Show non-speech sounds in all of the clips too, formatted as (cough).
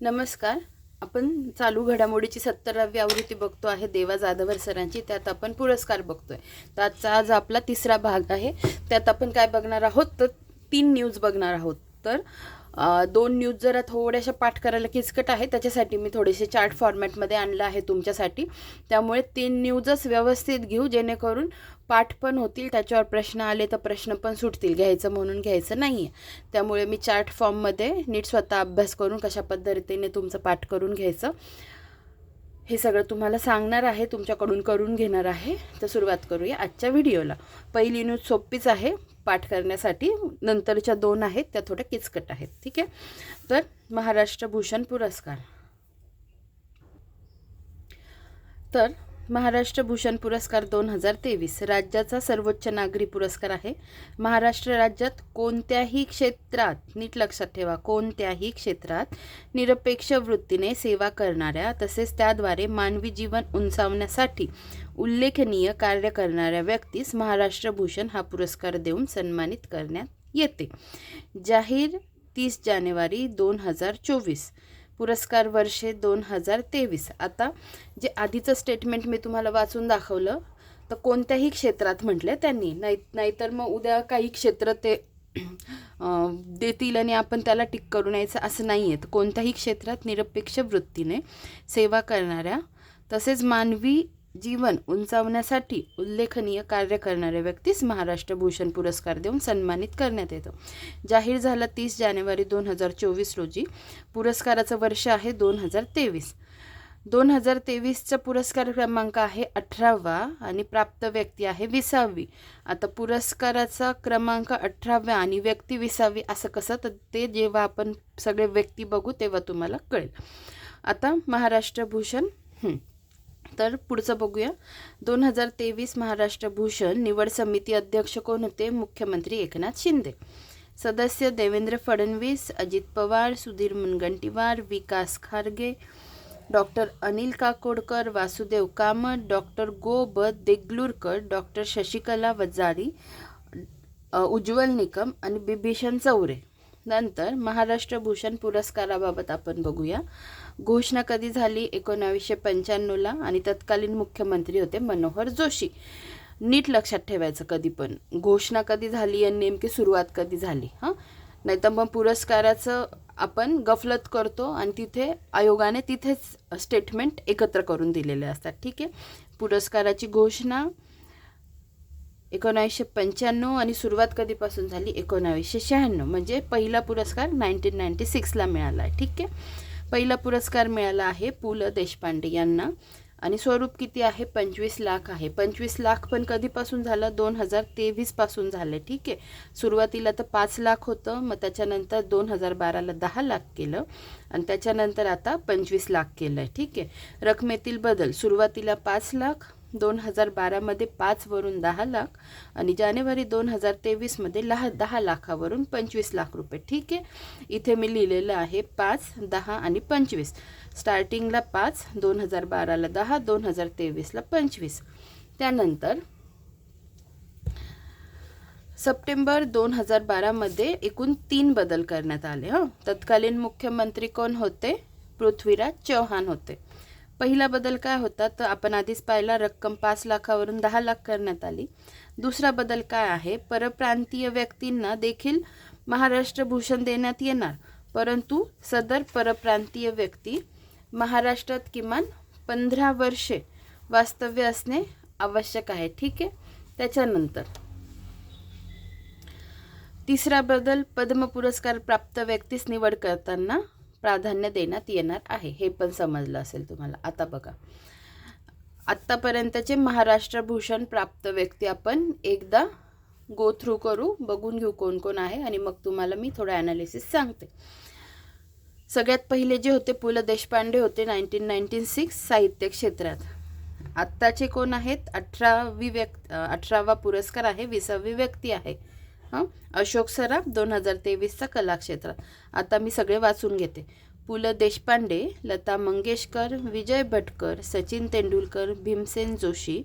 नमस्कार. आपण चालू घडामोडीची सत्तरावी आवृत्ती बघतो आहे देवा जाधवर सरांची. त्यात आपण पुरस्कार बघतोय. तर आजचा आज आपला तिसरा भाग आहे. त्यात आपण काय बघणार आहोत? तर तीन न्यूज बघणार आहोत. तर दोन न्यूज जरा थोड्याशा पाठ करायला किचकट आहे. त्याच्यासाठी मी थोडेसे चार्ट फॉर्मॅटमध्ये आणलं आहे तुमच्यासाठी. त्यामुळे तीन न्यूजच व्यवस्थित घेऊ जेणेकरून पाठ पण होतील त्याच्यावर प्रश्न आले तर प्रश्न पण सुटतील. घ्यायचं म्हणून घ्यायचं नाही आहे त्यामुळे मी चार्ट फॉर्ममध्ये नीट स्वतः अभ्यास करून कशा पद्धतीने तुमचं पाठ करून घ्यायचं हे सगळं तुम्हाला सांगणार आहे तुमच्याकडून करून घेणार आहे. तर सुरुवात करूया आजच्या व्हिडिओला. पहिली न्यूज सोपीच आहे पाठ करण्यासाठी. नंतरच्या दोन आहेत त्या थोड्या किचकट आहेत. ठीक आहे? तर महाराष्ट्र भूषण पुरस्कार. तर महाराष्ट्र भूषण पुरस्कार दोन हजार तेवीस. राज्याचा सर्वोच्च नागरी पुरस्कार आहे. महाराष्ट्र राज्यात कोणत्याही क्षेत्रात नीट लक्षात ठेवा कोणत्याही क्षेत्रात निरपेक्ष वृत्तीने सेवा करणाऱ्या तसेच त्याद्वारे मानवी जीवन उंचावण्यासाठी उल्लेखनीय कार्य करणाऱ्या व्यक्तीस महाराष्ट्र भूषण हा पुरस्कार देऊन सन्मानित करण्यात येते. जाहीर तीस जानेवारी दोन हजार चोवीस. पुरस्कार वर्षे दोन हजार तेवीस. आता जे आधीचं स्टेटमेंट मी तुम्हाला वाचून दाखवलं तर कोणत्याही क्षेत्रात म्हटलं त्यांनी. नाही नाहीतर मग उद्या काही क्षेत्र ते (clears throat) देतील आणि आपण त्याला टिक करून यायचं असं नाही आहे तर कोणत्याही क्षेत्रात निरपेक्ष वृत्तीने सेवा करणाऱ्या तसेच मानवी जीवन उंचावण्यासाठी उल्लेखनीय कार्य करणाऱ्या व्यक्तीस महाराष्ट्र भूषण पुरस्कार देऊन सन्मानित करण्यात येतो. जाहीर झाला तीस जानेवारी दोन हजार चोवीस रोजी. पुरस्काराचं वर्ष आहे दोन हजार तेवीस. दोन हजार तेवीसचा पुरस्कार क्रमांक आहे अठरावा आणि प्राप्त व्यक्ती आहे विसावी. आता पुरस्काराचा क्रमांक अठराव्या आणि व्यक्ती विसावी असं कसं तर ते जेव्हा आपण सगळे व्यक्ती बघू तेव्हा तुम्हाला कळेल. आता महाराष्ट्र भूषण हं. तर पुढचं बघूया. दोन हजार तेवीस महाराष्ट्र भूषण निवड समिती अध्यक्ष कोण होते? मुख्यमंत्री एकनाथ शिंदे. सदस्य देवेंद्र फडणवीस अजित पवार सुधीर मुनगंटीवार विकास खारगे डॉक्टर अनिल काकोडकर वासुदेव कामत डॉक्टर गो ब देगलूरकर डॉक्टर शशिकला वजारी उज्ज्वल निकम आणि बिभीषण चौरे. नंतर महाराष्ट्र भूषण पुरस्काराबाबत आपण बघूया. घोषणा कधी झाली? एकोणावीसशे पंच्याण्णवला आणि तत्कालीन मुख्यमंत्री होते मनोहर जोशी. नीट लक्षात ठेवायचं कधी पण. घोषणा कधी झाली आणि नेमकी सुरुवात कधी झाली हां? नाहीतर मग पुरस्काराचं आपण गफलत करतो आणि तिथे आयोगाने तिथेच स्टेटमेंट एकत्र करून दिलेले असतात. ठीक आहे? पुरस्काराची घोषणा एकोणावीसशे पंच्याण्णव आणि सुरुवात कधीपासून झाली? एकोणावीसशे शहाण्णव. म्हणजे पहिला पुरस्कार नाईन्टीन नाईन्टी सिक्सला मिळाला आहे. ठीक आहे? पहिला पुरस्कार मिळाला आहे पु ल देशपांडे यांना. आणि स्वरूप किती आहे? पंचवीस लाख आहे. पंचवीस लाख पण कधीपासून झालं? दोन हजार तेवीसपासून झालं. ठीक आहे. सुरुवातीला तर पाच लाख होतं. मग त्याच्यानंतर दोन हजार बाराला दहा लाख केलं. आणि त्याच्यानंतर आता पंचवीस लाख केलं आहे ठीक आहे. रकमेतील बदल. सुरुवातीला पाच लाख दोन हजार बारामध्ये पाचवरून दहा लाख आणि जानेवारी दोन हजार तेवीसमध्ये लहा दहा लाखावरून पंचवीस लाख रुपये. ठीक आहे? इथे मी लिहिलेलं आहे पाच दहा आणि पंचवीस. स्टार्टिंगला पाच दोन हजार बाराला दहा दोन हजार तेवीसला पंचवीस. त्यानंतर सप्टेंबर दोन हजार बारामध्ये एकूण तीन बदल करण्यात आले हं. तत्कालीन मुख्यमंत्री कोण होते? पृथ्वीराज चौहान होते. पहिला बदल काय होता? तर आपण आधीच पाहिला रक्कम पाच लाखावरून दहा लाख करण्यात आली. दुसरा बदल काय आहे? परप्रांतीय व्यक्तींना देखील महाराष्ट्र भूषण देण्यात येणार. परंतु सदर परप्रांतीय व्यक्ती महाराष्ट्रात किमान पंधरा वर्षे वास्तव्य असणे आवश्यक आहे. ठीक आहे? त्याच्यानंतर तिसरा बदल पद्म पुरस्कार प्राप्त व्यक्तीस निवड करताना प्राधान्य देण्यात येणार आहे हे पण समजलं असेल तुम्हाला. आता बघा. आत्तापर्यंतचे महाराष्ट्र भूषण प्राप्त व्यक्ती आपण एकदा गो थ्रू करू बघून घेऊ कोण कोण आहे आणि मग तुम्हाला मी थोडं ॲनालिसिस सांगते. सगळ्यात पहिले जे होते पु ल देशपांडे होते नाईन्टीन नाईन्टीन सिक्स साहित्य क्षेत्रात. आत्ताचे कोण आहेत? अठरावी व्यक् अठरावा पुरस्कार आहे विसावी व्यक्ती आहे. हां? अशोक सराफ दोन हजार तेवीसचा कलाक्षेत्रात आता मी सगळे वाचून घेते. पु ल देशपांडे लता मंगेशकर विजय भटकर सचिन तेंडुलकर भीमसेन जोशी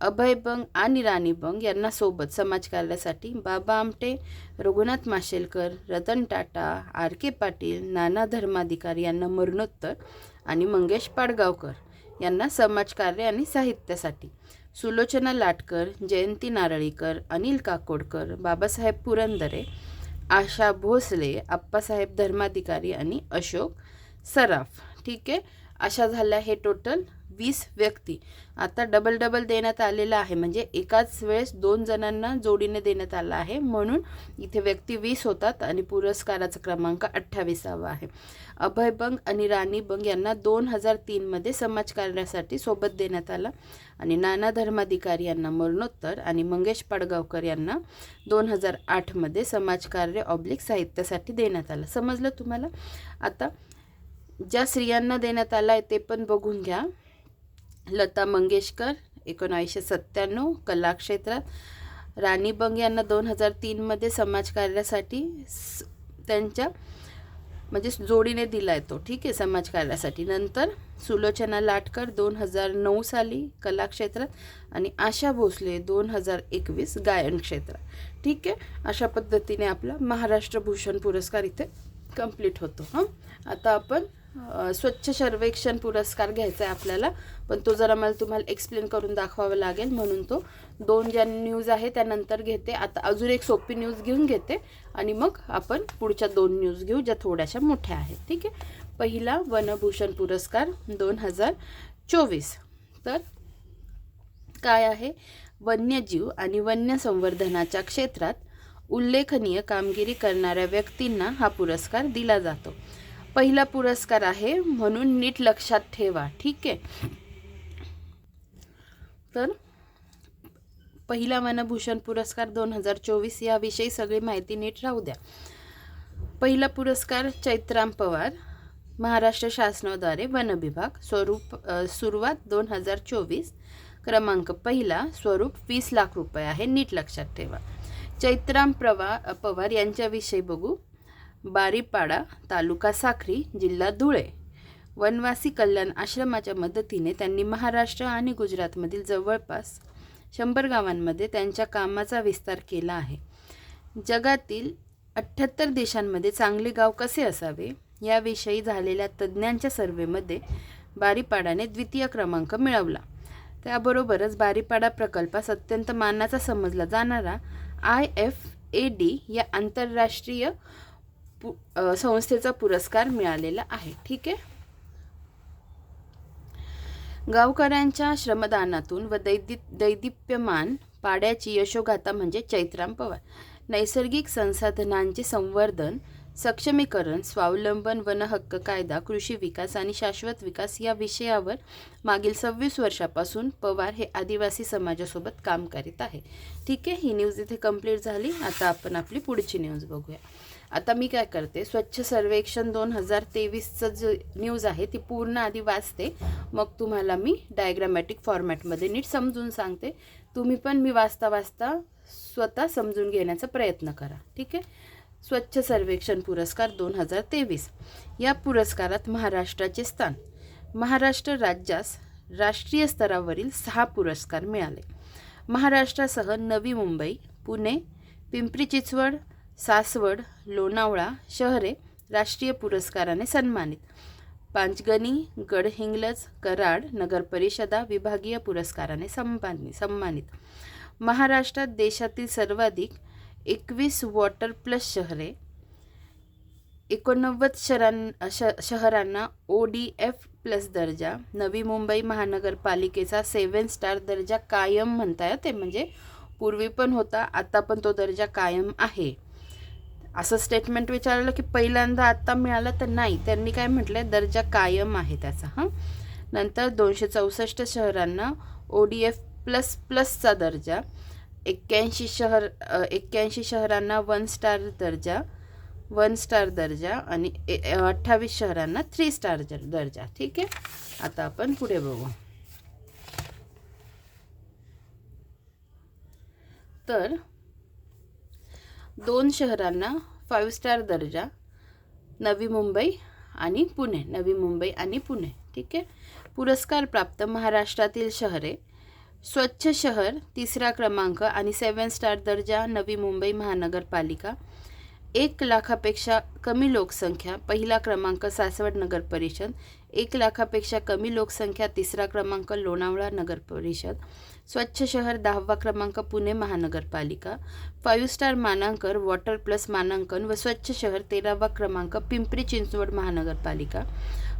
अभय बंग आणि राणी बंग यांना सोबत समाजकार्यासाठी बाबा आमटे रघुनाथ माशेलकर रतन टाटा आर के पाटील नाना धर्माधिकारी यांना मरणोत्तर आणि मंगेश पाडगावकर यांना समाजकार्य आणि साहित्यासाठी. सुलोचना लाटकर जयंती नारळीकर अनिल काकोडकर बाबासाहेब पुरंदरे आशा भोसले आप्पासाहेब धर्माधिकारी आणि अशोक सराफ. ठीक आहे? अशा झाल्या हे टोटल वीस व्यक्ती. आता डबल डबल देण्यात आलेलं आहे. म्हणजे एकाच वेळेस दोन जणांना जोडीने देण्यात आला आहे. म्हणून इथे व्यक्ती वीस होतात आणि पुरस्काराचा क्रमांक अठ्ठावीसावा आहे. अभय बंग आणि राणी बंग यांना दोन हजार तीनमध्ये समाजकार्यासाठी सोबत देण्यात आला. आणि नाना धर्माधिकारी यांना मरणोत्तर आणि मंगेश पाडगावकर यांना दोन हजार आठमध्ये समाजकार्य ऑब्लिक साहित्यासाठी देण्यात आलं. समजलं तुम्हाला? आता ज्या स्त्रियांना देण्यात आला आहे ते पण बघून घ्या. लता मंगेशकर एकोणावीसशे सत्त्याण्णव कलाक्षेत्रात राणी बंग यांना दोन हजार तीनमध्ये समाजकार्यासाठी स- त्यांच्या म्हणजे जोडीने दिला आहे तो. ठीक आहे समाजकार्यासाठी नंतर सुलोचना लाटकर दोन हजार नऊ साली कलाक्षेत्रात आणि आशा भोसले दोन हजार एकवीस गायन क्षेत्रात. ठीक आहे अशा पद्धतीने आपला महाराष्ट्र भूषण पुरस्कार इथे कंप्लीट होतो. हां? आता आपण स्वच्छ सर्वेक्षण पुरस्कार घ्यायचा आहे आपल्याला पण तो जरा मला तुम्हाला एक्सप्लेन करून दाखवावा लागेल म्हणून तो. दोन ज्या न्यूज आहे त्यानंतर घेते. आता अजून एक सोपी न्यूज घेऊन घेते आणि मग आपण पुढच्या दोन न्यूज घेऊ ज्या थोड्याशा मोठ्या आहेत. ठीक आहे? पहिला वनभूषण पुरस्कार दोन हजार चोवीस. तर काय आहे? वन्यजीव आणि वन्य संवर्धनाच्या क्षेत्रात उल्लेखनीय कामगिरी करणाऱ्या व्यक्तींना हा पुरस्कार दिला जातो. पहिला पुरस्कार आहे म्हणून नीट लक्षात ठेवा ठीक आहे? तर पहिला वनभूषण पुरस्कार दोन हजार चोवीस याविषयी सगळी माहिती नीट राहू द्या. पहिला पुरस्कार चैत्राम पवार महाराष्ट्र शासनाद्वारे वन विभाग स्वरूप सुरुवात दोन हजार चोवीस क्रमांक पहिला स्वरूप वीस लाख रुपये आहे नीट लक्षात ठेवा. चैत्राम प्रवा पवार यांच्याविषयी बघू. बारीपाडा तालुका साखरी जिल्हा धुळे. वनवासी कल्याण आश्रमाच्या मदतीने त्यांनी महाराष्ट्र आणि गुजरातमधील जवळपास शंभर गावांमध्ये त्यांच्या कामाचा विस्तार केला आहे. जगातील अठ्ठ्याहत्तर देशांमध्ये चांगले गाव कसे असावे? याविषयी झालेल्या तज्ज्ञांच्या सर्वेमध्ये बारीपाडाने द्वितीय क्रमांक मिळवला. त्याबरोबरच बारीपाडा प्रकल्पास अत्यंत मानाचा समजला जाणारा आय एफ ए डी या आंतरराष्ट्रीय पु संस्थेचा पुरस्कार मिळालेला आहे. ठीक आहे? गावकऱ्यांच्या श्रमदानातून व दैदी दैदिप्यमान पाड्याची यशोगाथा म्हणजे चैत्राम पवार. नैसर्गिक संसाधनांचे संवर्धन सक्षमीकरण स्वावलंबन वन हक्क कायदा कृषी विकास आणि शाश्वत विकास या विषयावर मागील सव्वीस वर्षापासून पवार हे आदिवासी समाजासोबत काम करीत आहे ठीक आहे? ही न्यूज इथे कंप्लीट झाली. आता आपण आपली पुढची न्यूज बघूया. आता मी काय करते स्वच्छ सर्वेक्षण दोन हजार तेवीसचं जो न्यूज आहे ती पूर्ण आधी वाचते. मग तुम्हाला मी डायग्रामॅटिक फॉर्मॅटमध्ये नीट समजून सांगते. तुम्ही पण मी वाचता वाचता स्वतः समजून घेण्याचा प्रयत्न करा. ठीक आहे? स्वच्छ सर्वेक्षण पुरस्कार दोन हजार तेवीस. या पुरस्कारात महाराष्ट्राचे स्थान. महाराष्ट्र राज्यास राष्ट्रीय स्तरावरील सहा पुरस्कार मिळाले. महाराष्ट्रासह नवी मुंबई पुणे पिंपरी चिंचवड सासवड लोणावळा शहरे राष्ट्रीय पुरस्काराने सन्मानित. पांचगणी गडहिंग्लज कराड नगरपरिषदा विभागीय पुरस्काराने सन्मानित सन्मानित. महाराष्ट्रात देशातील सर्वाधिक एकवीस वॉटर प्लस शहरे एकोणनव्वद शहरां श शहरांना ओ डी एफ प्लस दर्जा नवी मुंबई महानगरपालिकेचा सेवन स्टार दर्जा कायम म्हणता ते म्हणजे पूर्वी पण होता आता पण तो दर्जा कायम आहे. असं स्टेटमेंट विचारलं की पहिल्यांदा आत्ता मिळालं तर नाही. त्यांनी काय म्हटलं दर्जा कायम आहे त्याचा हां? नंतर दोनशे चौसष्ट शहरांना ओ डी एफ प्लस प्लसचा दर्जा एक्क्याऐंशी शहर एक्क्याऐंशी शहरांना वन स्टार दर्जा वन स्टार दर्जा आणि अठ्ठावीस शहरांना थ्री स्टार दर्जा. ठीक आहे? आता आपण पुढे बघू. तर दोन शहरांना फाईव्ह स्टार दर्जा नवी मुंबई आणि पुणे नवी मुंबई आणि पुणे ठीक आहे? पुरस्कार प्राप्त महाराष्ट्रातील शहरे स्वच्छ शहर तिसरा क्रमांक आणि सेवन स्टार दर्जा नवी मुंबई महानगरपालिका एक लाखापेक्षा कमी लोकसंख्या पहिला क्रमांक सासवड नगर परिषद एक लाखापेक्षा कमी लोकसंख्या तिसरा क्रमांक लोणावळा नगर परिषद स्वच्छ शहर दहावा क्रमांक पुणे महानगरपालिका फाईव्ह स्टार मानांकन वॉटर प्लस मानांकन व स्वच्छ शहर तेरावा क्रमांक पिंपरी चिंचवड महानगरपालिका.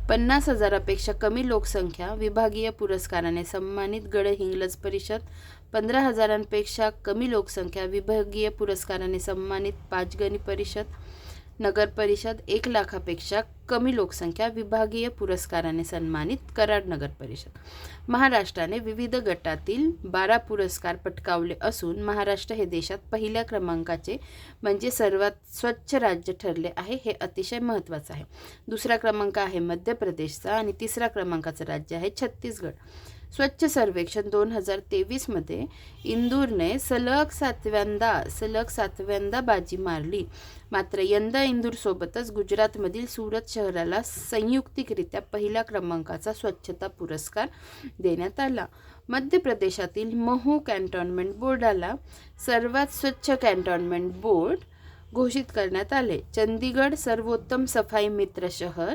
पन्नास हजारापेक्षा कमी लोकसंख्या विभागीय पुरस्काराने सन्मानित गडहिंग्लज परिषद पंधरा हजारांपेक्षा कमी लोकसंख्या विभागीय पुरस्काराने सन्मानित पाचगणी परिषद नगर परिषद एक लाखापेक्षा कमी लोकसंख्या विभागीय पुरस्काराने सन्मानित कराड नगर परिषद. महाराष्ट्राने विविध गटातील बारा पुरस्कार पटकावले असून महाराष्ट्र हे देशात पहिल्या क्रमांकाचे म्हणजे सर्वात स्वच्छ राज्य ठरले आहे हे अतिशय महत्त्वाचं आहे. दुसरा क्रमांक आहे मध्य प्रदेशचा आणि तिसरा क्रमांकाचं राज्य आहे छत्तीसगड. स्वच्छ सर्वेक्षण दोन हजार तेवीसमध्ये इंदूरने सलग सातव्यांदा सलग सातव्यांदा बाजी मारली. मात्र यंदा इंदूरसोबतच गुजरातमधील सुरत शहराला संयुक्तिकरित्या पहिल्या क्रमांकाचा स्वच्छता पुरस्कार देण्यात आला. मध्य प्रदेशातील महू कॅन्टॉनमेंट बोर्डाला सर्वात स्वच्छ कॅन्टॉनमेंट बोर्ड घोषित करण्यात आले. चंदीगड सर्वोत्तम सफाई मित्र शहर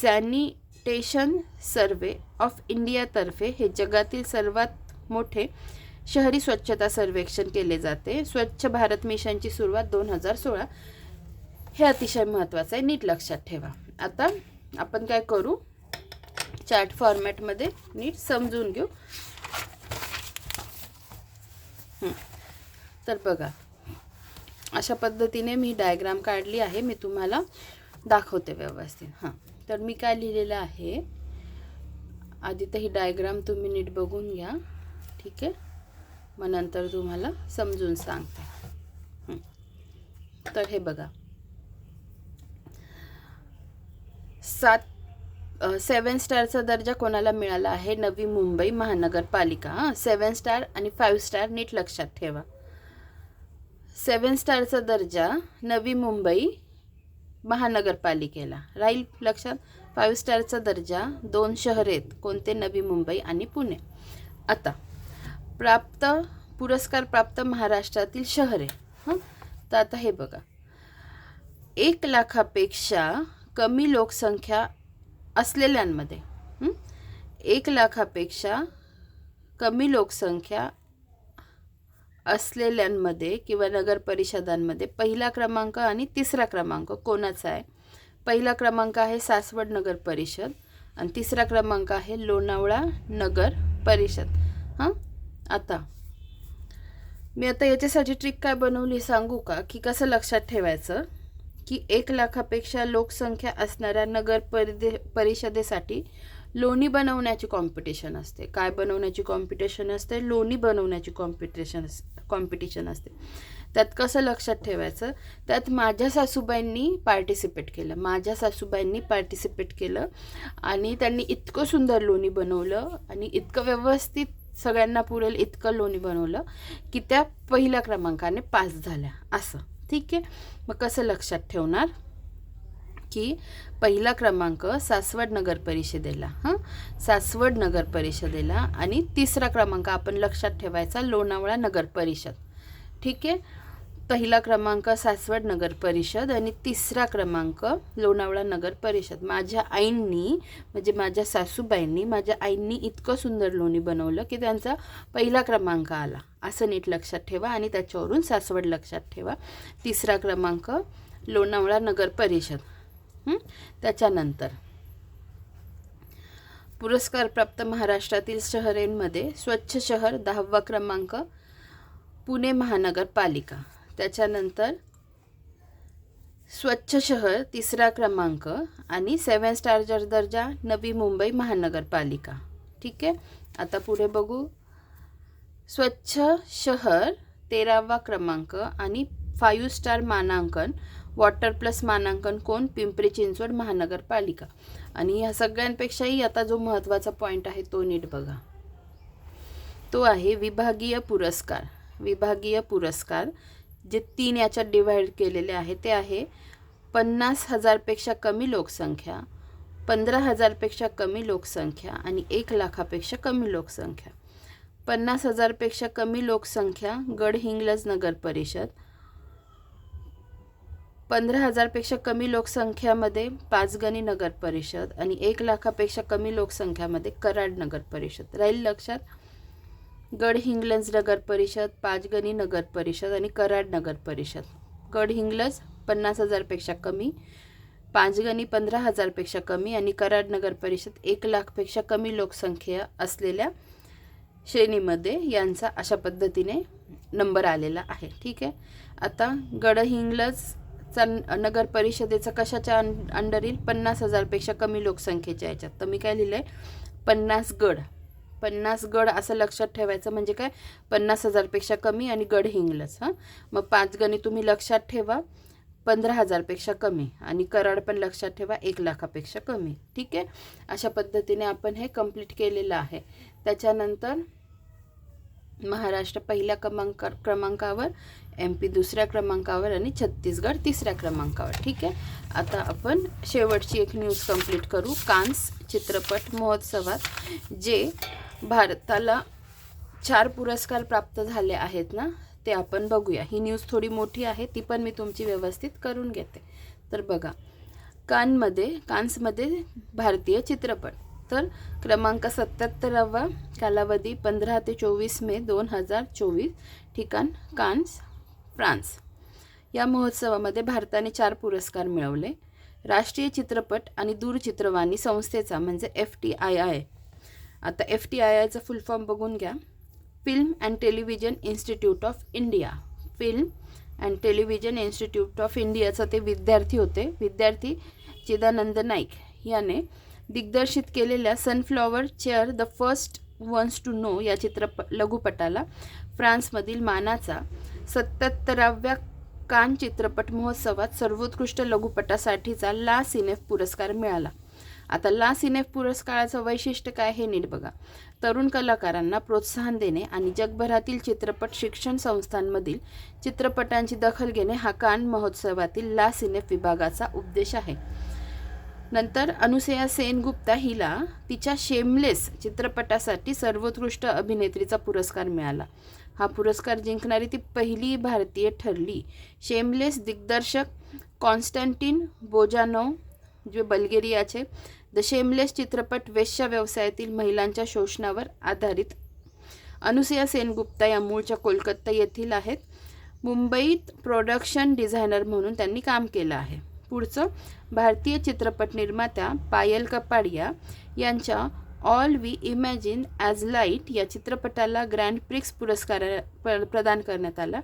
सॅनी सॅनिटेशन सर्वे ऑफ इंडियातर्फे हे जगातील सर्वात मोठे शहरी स्वच्छता सर्वेक्षण केले जाते. स्वच्छ भारत मिशनची सुरुवात दोन हजार सोळा हे अतिशय महत्त्वाचं आहे नीट लक्षात ठेवा. आता आपण काय करू? चार्ट फॉर्मॅटमध्ये नीट समजून घेऊ. तर बघा अशा पद्धतीने मी डायग्राम काढली आहे मी तुम्हाला दाखवते व्यवस्थित. हां. तर मी काय लिहिलेलं आहे? आधी तर ही डायग्राम तुम्ही नीट बघून घ्या. ठीक आहे? मग नंतर तुम्हाला समजून सांगते. तर हे बघा. सात सेवन स्टारचा दर्जा कोणाला मिळाला आहे? नवी मुंबई महानगरपालिका. हां सेवन स्टार आणि फाईव्ह स्टार नीट लक्षात ठेवा. सेवन स्टारचा दर्जा नवी मुंबई महानगरपालिकेला. राहील लक्षात फाईव्ह स्टारचा दर्जा दोन शहर आहेत कोणते? नवी मुंबई आणि पुणे. आता प्राप्त पुरस्कार प्राप्त महाराष्ट्रातील शहरे हां? तर आता हे बघा. एक लाखापेक्षा कमी लोकसंख्या असलेल्यांमध्ये एक लाखापेक्षा कमी लोकसंख्या असलेल्यांमध्ये किंवा नगर परिषदांमध्ये पहिला क्रमांक आणि तिसरा क्रमांक कोणाचा आहे? पहिला क्रमांक आहे सासवड नगर परिषद आणि तिसरा क्रमांक आहे लोणावळा नगर परिषद. हां? आता. मी आता याच्यासाठी ट्रिक काय बनवली सांगू का? की कसं लक्षात ठेवायचं? की एक लाखापेक्षा लोकसंख्या असणाऱ्या नगर परिदे परिषदेसाठी लोणी बनवण्याची कॉम्पिटिशन असते. काय बनवण्याची कॉम्पिटिशन असते? लोणी बनवण्याची कॉम्पिटिशन कॉम्पिटिशन असते. त्यात कसं लक्षात ठेवायचं? त्यात माझ्या सासूबाईंनी पार्टिसिपेट केलं. माझ्या सासूबाईंनी पार्टिसिपेट केलं आणि त्यांनी इतकं सुंदर लोणी बनवलं आणि इतकं व्यवस्थित सगळ्यांना पुरेल इतकं लोणी बनवलं की त्या पहिल्या क्रमांकाने पास झाल्या. असं. ठीक आहे? मग कसं लक्षात ठेवणार? की पहिला क्रमांक सासवड नगर परिषदेला हां? सासवड नगर परिषदेला आणि तिसरा क्रमांक आपण लक्षात ठेवायचा लोणावळा नगर परिषद. ठीक आहे? पहिला क्रमांक सासवड नगर परिषद आणि तिसरा क्रमांक लोणावळा नगर परिषद. माझ्या आईंनी म्हणजे माझ्या सासूबाईंनी माझ्या आईंनी इतकं सुंदर लोणी बनवलं की त्यांचा पहिला क्रमांक आला. असं नीट लक्षात ठेवा आणि त्याच्यावरून सासवड लक्षात ठेवा. तिसरा क्रमांक लोणावळा नगर परिषद. त्याच्यानंतर. पुरस्कार प्राप्त महाराष्ट्रातील शहरांमध्ये स्वच्छ शहर दहावा क्रमांक पुणे महानगरपालिका. त्याच्यानंतर स्वच्छ शहर तिसरा क्रमांक आणि सेवन स्टार दर्जा नवी मुंबई महानगरपालिका. ठीक? आहे आता पुढे बघू. स्वच्छ शहर तेरावा क्रमांक आणि फाईव्ह स्टार मानांकन वॉटर प्लस मानांकन कोण? पिंपरी चिंचवड महानगरपालिका. आणि ह्या सगळ्यांपेक्षाही आता जो महत्त्वाचा पॉईंट आहे तो नीट बघा. तो आहे विभागीय पुरस्कार. विभागीय पुरस्कार जे तीन याच्यात डिव्हाइड केलेले आहे ते आहे पन्नास हजारपेक्षा कमी लोकसंख्या पंधरा हजारपेक्षा कमी लोकसंख्या आणि एक लाखापेक्षा कमी लोकसंख्या. पन्नास हजारपेक्षा कमी लोकसंख्या गडहिंग्लज नगर परिषद पंधरा हजारपेक्षा कमी लोकसंख्यामध्ये पाचगणी नगर परिषद आणि एक लाखापेक्षा कमी लोकसंख्यामध्ये कराड नगर परिषद. राहील लक्षात? गडहिंग्लज नगर परिषद पाचगणी नगर परिषद आणि कराड नगर परिषद. गडहिंग्लज पन्नास हजारपेक्षा कमी पाचगणी पंधरा हजारपेक्षा कमी आणि कराड नगर परिषद एक लाखपेक्षा कमी लोकसंख्या असलेल्या श्रेणीमध्ये यांचा अशा पद्धतीने नंबर आलेला आहे. ठीक आहे? आता गडहिंग्लज न- नगर परिषदेचा कशाच्या अं अंडर येईल पन्नास हजारपेक्षा कमी लोकसंख्येच्या याच्यात. तर मी काय लिहिलं आहे पन्नास गड पन्नास गड असं लक्षात ठेवायचं म्हणजे काय? पन्नास हजारपेक्षा कमी आणि गड हिंगलच हां? मग पाच गणी तुम्ही लक्षात ठेवा. पंधरा हजारपेक्षा कमी आणि कराड पण लक्षात ठेवा एक लाखापेक्षा कमी. ठीक आहे? अशा पद्धतीने आपण हे कंप्लीट केलेलं आहे. त्याच्यानंतर महाराष्ट्र पहिल्या क्रमांक क्रमांकावर एम पी दुसऱ्या क्रमांकावर आणि छत्तीसगड तिसऱ्या क्रमांकावर. ठीक आहे? आता आपण शेवटची एक न्यूज कंप्लीट करू. कान्स चित्रपट महोत्सवात जे भारताला चार पुरस्कार प्राप्त झाले आहेत ना ते आपण बघूया. ही न्यूज थोडी मोठी आहे ती पण मी तुमची व्यवस्थित करून घेते. तर बघा कानमध्ये कान्समध्ये भारतीय चित्रपट. तर क्रमांक सत्याहत्तरावा कालावधी पंधरा ते चोवीस मे दोन हजार चोवीस. ठिकाण कान्स फ्रान्स. या महोत्सवामध्ये भारताने चार पुरस्कार मिळवले. राष्ट्रीय चित्रपट आणि दूरचित्रवाणी संस्थेचा म्हणजे एफ टी आय आय. आता एफ टी आय आयचा फुल फॉर्म बघून घ्या. Film and television institute of India film and television institute of इंडियाचा ते विद्यार्थी होते. विद्यार्थी चिदानंद नाईक याने दिग्दर्शित केलेल्या sunflower chair the first ones to know या चित्रप लघुपटाला फ्रान्समधील मानाचा सत्याहत्तराव्या कान चित्रपट महोत्सवात सर्वोत्कृष्ट लघुपटासाठीचा ला सिनेफ पुरस्कार मिळाला. आता ला सिनेफ पुरस्काराचं वैशिष्ट्य काय हे नीट बघा. तरुण कलाकारांना प्रोत्साहन देणे आणि जगभरातील चित्रपट शिक्षण संस्थांमधील चित्रपटांची दखल घेणे हा कान महोत्सवातील ला सिनेफ विभागाचा उद्देश आहे. नंतर अनुसया सेनगुप्ता हिला तिच्या शेमलेस चित्रपटासाठी सर्वोत्कृष्ट अभिनेत्रीचा पुरस्कार मिळाला. हा पुरस्कार जिंकणारी ती पहिली भारतीय ठरली. शेमलेस दिग्दर्शक कॉन्स्टँटिन बोजानोव जे बल्गेरियाचे द शेमलेस चित्रपट वेश्या व्यवसायातील महिलांच्या शोषणावर आधारित. अनुसया सेनगुप्ता या मूळच्या कोलकाता येथील आहेत. मुंबईत प्रोडक्शन डिझायनर म्हणून त्यांनी काम केलं आहे. पुढचं भारतीय चित्रपट निर्मात्या पायल कपाडिया यांच्या all we imagine as light या चित्रपटाला ग्रँड प्रिक्स पुरस्कार प्रदान करण्यात आला.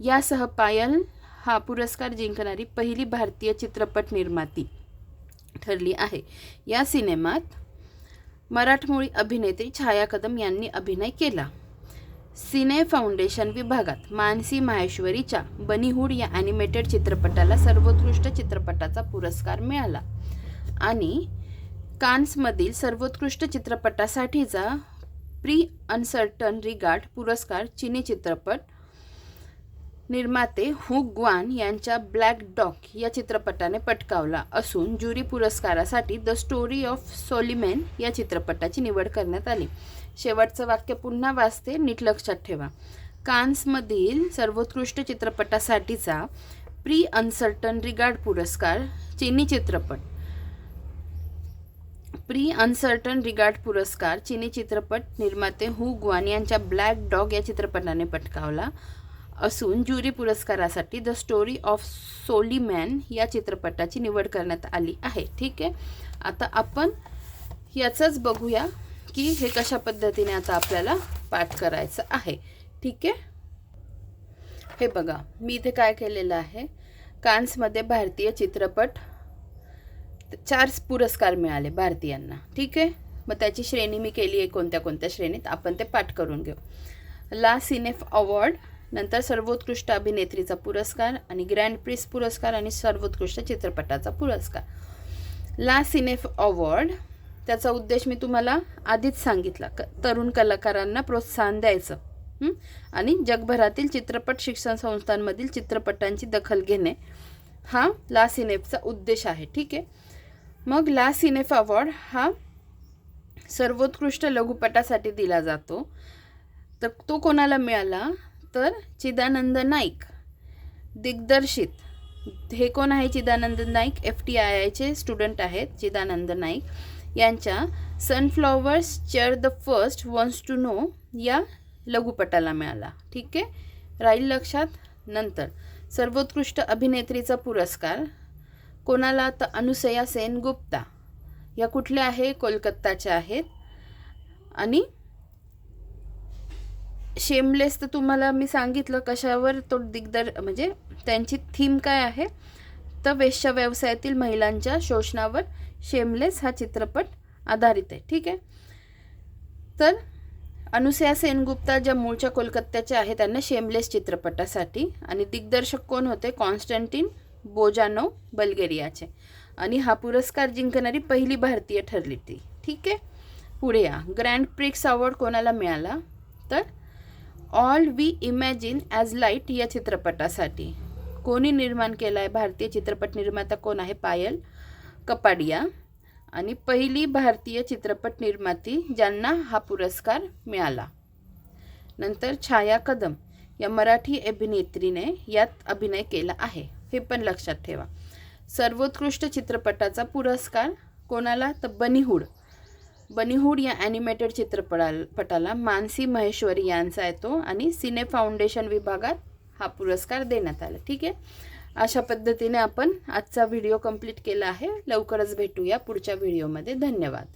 यासह पायल हा पुरस्कार जिंकणारी पहिली भारतीय चित्रपट निर्माती ठरली आहे. या सिनेमात मराठमोळी अभिनेत्री छाया कदम यांनी अभिनय केला. सिने फाउंडेशन विभागात मानसी माहेश्वरीच्या बनीहूड या ॲनिमेटेड चित्रपटाला सर्वोत्कृष्ट चित्रपटाचा पुरस्कार मिळाला. आणि कान्समधील सर्वोत्कृष्ट चित्रपटासाठीचा प्री अनसर्टन रिगार्ड पुरस्कार चिनी चित्रपट निर्माते हु ग्वान यांच्या ब्लॅक डॉक या चित्रपटाने पटकावला असून ज्युरी पुरस्कारासाठी द स्टोरी ऑफ सोलिमेन या चित्रपटाची निवड करण्यात आली. शेवटचं वाक्य पुन्हा वाचते नीट लक्षात ठेवा. कान्समधील सर्वोत्कृष्ट चित्रपटासाठीचा प्री अनसर्टन रिगार्ड पुरस्कार चिनी चित्रपट. प्री अनसर्टन रिगार्ड पुरस्कार चिनी चित्रपट निर्माते हु ग्वान यांच्या ब्लॅक डॉग या चित्रपटाने पटकावला असून ज्युरी पुरस्कारासाठी द स्टोरी ऑफ सोलीमॅन या चित्रपटाची निवड करण्यात आली आहे. ठीक आहे? आता आपण याचंच बघूया की हे कशा पद्धतीने आता आपल्याला पाठ करायचं आहे. ठीक आहे? हे बघा मी इथे काय केलेलं आहे? कान्समध्ये भारतीय चित्रपट चार पुरस्कार मिळाले भारतीयांना. ठीक आहे? मग त्याची श्रेणी मी केली आहे कोणत्या कोणत्या श्रेणीत. आपण ते पाठ करून घेऊ. ला सिनेफ अवॉर्ड नंतर सर्वोत्कृष्ट अभिनेत्रीचा पुरस्कार आणि ग्रँड प्रिस पुरस्कार आणि सर्वोत्कृष्ट चित्रपटाचा पुरस्कार. ला सिनेफ अवॉर्ड त्याचा उद्देश मी तुम्हाला आधीच सांगितला क तरुण कलाकारांना प्रोत्साहन द्यायचं. आणि जगभरातील चित्रपट शिक्षण संस्थांमधील चित्रपटांची दखल घेणे हा ला सिनेफचा उद्देश आहे. ठीक आहे? मग ला सिनेफ अवॉर्ड हा सर्वोत्कृष्ट लघुपटासाठी दिला जातो. तर तो कोणाला मिळाला? तर चिदानंद नाईक. दिग्दर्शित. हे कोण आहे Chidanand Naik? F T I आयचे स्टुडंट आहेत चिदानंद नाईक. यांच्या sunflowers chair the first ones to know या लघुपटाला मिळाला. ठीक आहे? राहील लक्षात? नंतर. सर्वोत्कृष्ट अभिनेत्रीचा पुरस्कार. कोणाला तर अनुसया सेनगुप्ता या कुठल्या आहे? कोलकत्ताच्या आहेत. आणि शेमलेस तर तुम्हाला मी सांगितलं कशावर तो दिग्दर म्हणजे त्यांची थीम काय आहे? तर वेश्या व्यवसायातील महिलांच्या शोषणावर शेमलेस हा चित्रपट आधारित आहे. ठीक आहे? तर अनुसया सेनगुप्ता ज्या मूळच्या कोलकात्याच्या आहेत त्यांना शेमलेस चित्रपटासाठी. आणि दिग्दर्शक कोण होते? कॉन्स्टंटिन बोजानो बल्गेरियाचे. आणि हा पुरस्कार जिंकणारी पहिली भारतीय ठरली ती. ठीक आहे? पुढे या. ग्रँड प्रिक्स अवॉर्ड कोणाला मिळाला? तर all we imagine as light या चित्रपटासाठी. कोणी निर्माण केला आहे भारतीय चित्रपट निर्माता कोण आहे? पायल कपाडिया. आणि पहिली भारतीय चित्रपट निर्माती ज्यांना हा पुरस्कार मिळाला. नंतर छाया कदम या मराठी अभिनेत्रीने यात अभिनय केला आहे. हे पण लक्षात ठेवा. सर्वोत्कृष्ट चित्रपटाचा पुरस्कार कोणाला? तर बनीहूड. बनीहूड या ॲनिमेटेड चित्रपटा पटाला मानसी महेश्वरी यांचा आहे तो आणि सिने फाउंडेशन विभागात हा पुरस्कार देण्यात आला. ठीक आहे? अशा पद्धतीने आपण आजचा व्हिडिओ कंप्लीट केला आहे. लवकरच भेटूया पुढच्या व्हिडिओमध्ये धन्यवाद.